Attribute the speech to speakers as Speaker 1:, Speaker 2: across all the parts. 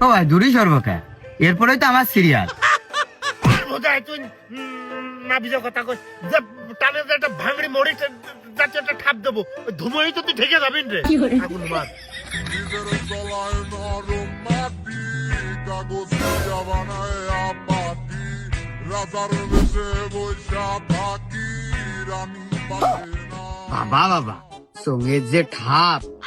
Speaker 1: ও ভাই দূরই সর্বকা এরপরেই তো আমার সিরিয়াল
Speaker 2: বোধহয় তুই উম, না বিজয় কথা কই। যে টানে যে একটা ভাঙড়ি মরি যাতে একটা ঠাপ দেবো ধুমোই তো তুই যাবিন রে। আগুন মার।
Speaker 1: বাবা বাবা সঙ্গে যে ঠাপ।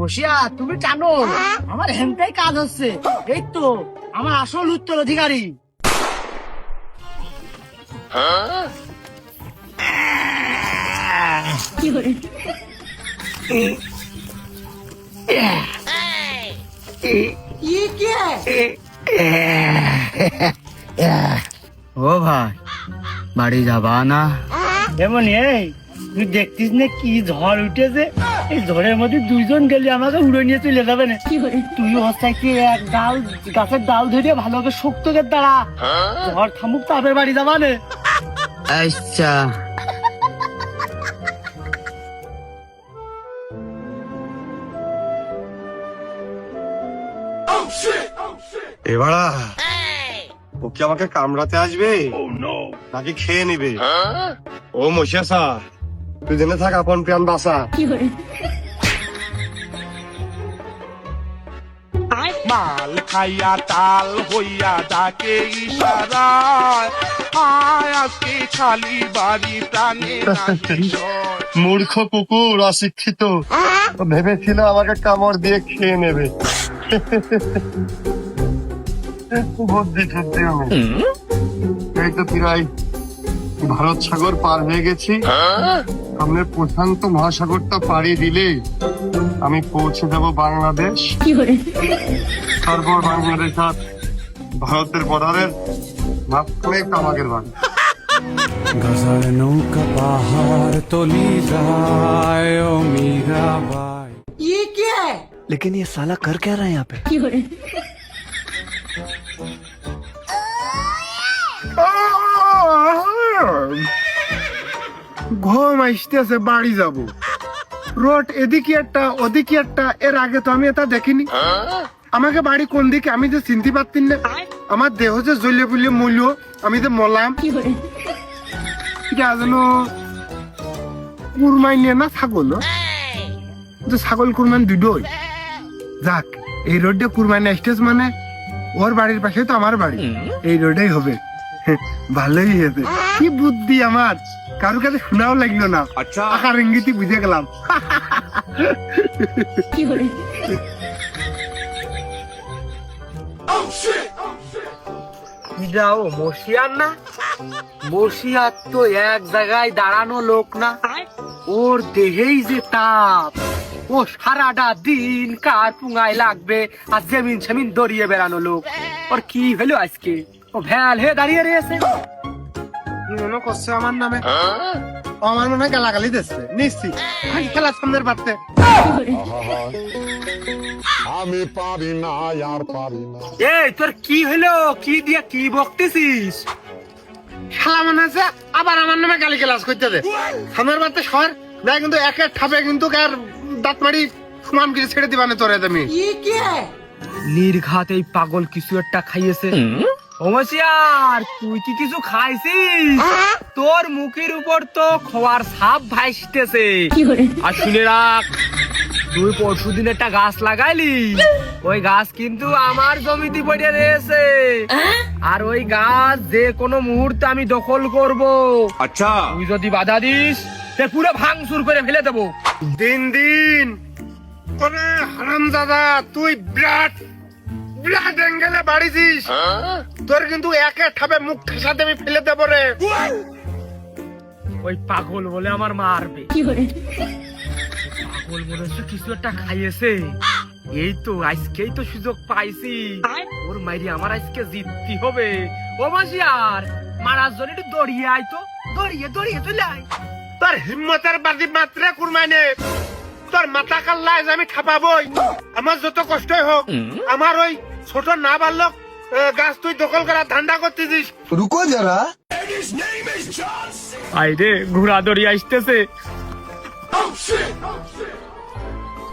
Speaker 1: মশিয়া তুমি জানো আমার হেনটাই কাজ হচ্ছে। এই তো আমার আসল উত্তর অধিকারী। ও ভাই বাড়ি যাবা না?
Speaker 3: এমন এই তুই দেখতিস না কি ঝড় উঠেছে? এই ঝড়ের মধ্যে দুইজন গেলে আমাকে উড়ে নিয়ে চলে যাবে না। তুই হস্তাইতে এক ডাল গাছের ডাল ধরে ভালো করে শক্ত করে দাঁড়া। ঝড় থামুক তারপরে বাড়ি যাবা না।
Speaker 1: আচ্ছা।
Speaker 4: এবারা ও কি আমাকে কামড়াতে আসবে? নাকি খেয়ে নেবে? ও মশিয়াসা তুই জেনে থাক আপন প্রাণ বাসা
Speaker 5: মাল খাইয়া তাল হইয়া ডাকে ইশারায়। আয় আজকে খালি বাড়ি প্রাণে
Speaker 4: মূর্খ কুকুর অশিক্ষিত। ভেবেছিল আমাকে কামড় দিয়ে খেয়ে নেবে। বুদ্ধি সত্যি আমি। এই তো প্রায় ভারত সাগর পার হয়ে গেছি সামনে প্রশান্ত মহাসাগরটা পাড়ি দিলে আমি পৌঁছে যাব বাংলাদেশ তারপর বাংলাদেশ আর ভারতের বর্ডারের মাঝখানে কামাগের বাড়ি
Speaker 6: গজার নৌকা পাহাড় তলি যায় ও मीराबाई ये क्या है लेकिन ये साला कर क्या रहा है यहाँ पे
Speaker 2: ঘুম আসতেছে বাড়ি যাব। রোড এদিকে একটা ওদিকে একটা এর আগে তো আমি এটা দেখিনি। আমাকে বাড়ি কোন দিকে আমি যে চিনতে পারতেন না। আমার দেহ যে জ্বলে পুলে মূল্য আমি যে মলাম। এটা যেন কুরমাই নিয়ে না ছাগল? তো ছাগল কুরমান দুটোই যাক এই রোডে কুরমানি স্টেজ মানে ওর বাড়ির পাশে তো আমার বাড়ি। এই রোডেই হবে। ভালোই হয়েছে কি বুদ্ধি আমার। কারও কাছে শোনাও লাগল না। আচ্ছা। আকার ইঙ্গিতই বুঝে গেলাম।
Speaker 1: যাও মশিয়ার না? মশিয়ার তো এক জায়গায় দাঁড়ানো লোক না। ওর দেহেই যে তাপ। ও সারাটা দিন কার পুঙ্গায় লাগবে আর জমিন সেমিন দড়িয়ে বেড়ানো লোক। ওর কি হলো আজকে? ও ভ্যাল হয়ে দাঁড়িয়ে রয়েছে।
Speaker 2: মনে করছে আমার নামে। আমার মনে হয় গালাগালি দিচ্ছে। নিশ্চিত খেলা সামনের পারতে
Speaker 7: আমি পারি না আর পারি না।
Speaker 1: এই তোর কি হলো? কি দিয়ে কি বকতেছিস?
Speaker 2: খেলা মনে আছে আবার আমার নামে গালি ক্লাস করতে দে। সামনের পারতে সর। না কিন্তু একের ঠাপে কিন্তু আর দাঁত মারি কিছু ছেড়ে দিবানে তোরে তুমি
Speaker 1: নির্ঘাত এই পাগল কিছু একটা খাইয়েছে। ওমসিয়ার তুই কি কিছু খাইছিস? তোর মুখের উপর তো খোয়ার সাপ ভাসতেছে। আর শুনে রাখ তুই পরশু দিন একটা গাছ লাগাইলি। ওই গাছ কিন্তু আমার জমিতে পড়ে রয়েছে। আর ওই গাছ যে কোনো মুহূর্তে আমি দখল করব। আচ্ছা। তুই যদি বাধা দিস তে পুরো ভাঙচুর করে ফেলে দেবো।
Speaker 2: দিন দিন। হারাম দাদা তুই বিরাট বাড়িছিস। তোর কিন্তু একে ঠাপে মুখ ঠেসাতে আমি ফেলে দেবো রে।
Speaker 1: ওই পাগল বলে আমার মারবে। পাগল হচ্ছে কিছু একটা খাইয়েছে। এই তো আজকেই তো সুযোগ পাইছি। ওর মাইরি আমার আজকে জিততে হবে। ও মাসিয়ার মারার জন্য একটু দড়িয়ে আয় তো। দড়িয়ে দড়িয়ে চলে আয়।
Speaker 2: তোর হিম্মতের বাজি মাত্রে কুরবানে তোর মাথা কাল্লা আমি খাপাবই। আমার যত কষ্টই হোক আমার ওই ছোট না বালক গাছ তুই দখল করার ধান্দা করতেছিস।
Speaker 4: রুকো যারা।
Speaker 1: আই রে ঘোড়া দড়ি আসতেছে।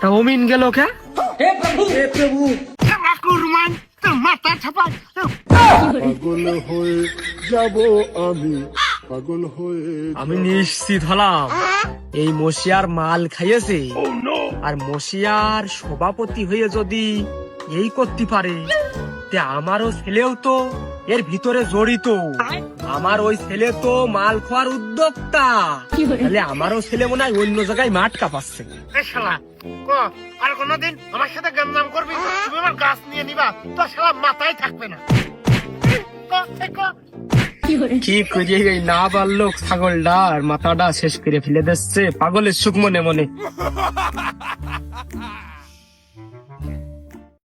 Speaker 1: তা অমিন গেল কে?
Speaker 2: কুরবান তোর মাথা ছাপা
Speaker 7: পাগল হয়ে যাব আমি পাগল হয়ে
Speaker 1: আমি নিশ্চিত হলাম এই মশিয়ার মাল খাইয়েছে। আর মশিয়ার সভাপতি হয়ে যদি এই করতে পারে। তে আমারও ছেলেও তো এর ভিতরে জড়িত। আমার ওই ছেলে তো মাল খোয়ার উদ্যোক্তা। তাহলে আমারও ছেলে মনে হয় অন্য জায়গায় মাঠ কাপাচ্ছে।
Speaker 2: এ আর কোনদিন আমার সাথে গঞ্জাম করবি? তুমি আমার গাছ নিয়ে নিবা তোর শালা মাথায় থাকবে না। ক, এ ক।
Speaker 1: কি করিয়ে এই না পারল ছাগলটার মাথাটা শেষ করে ফেলে দিচ্ছে। পাগলের সুখ মনে মনে।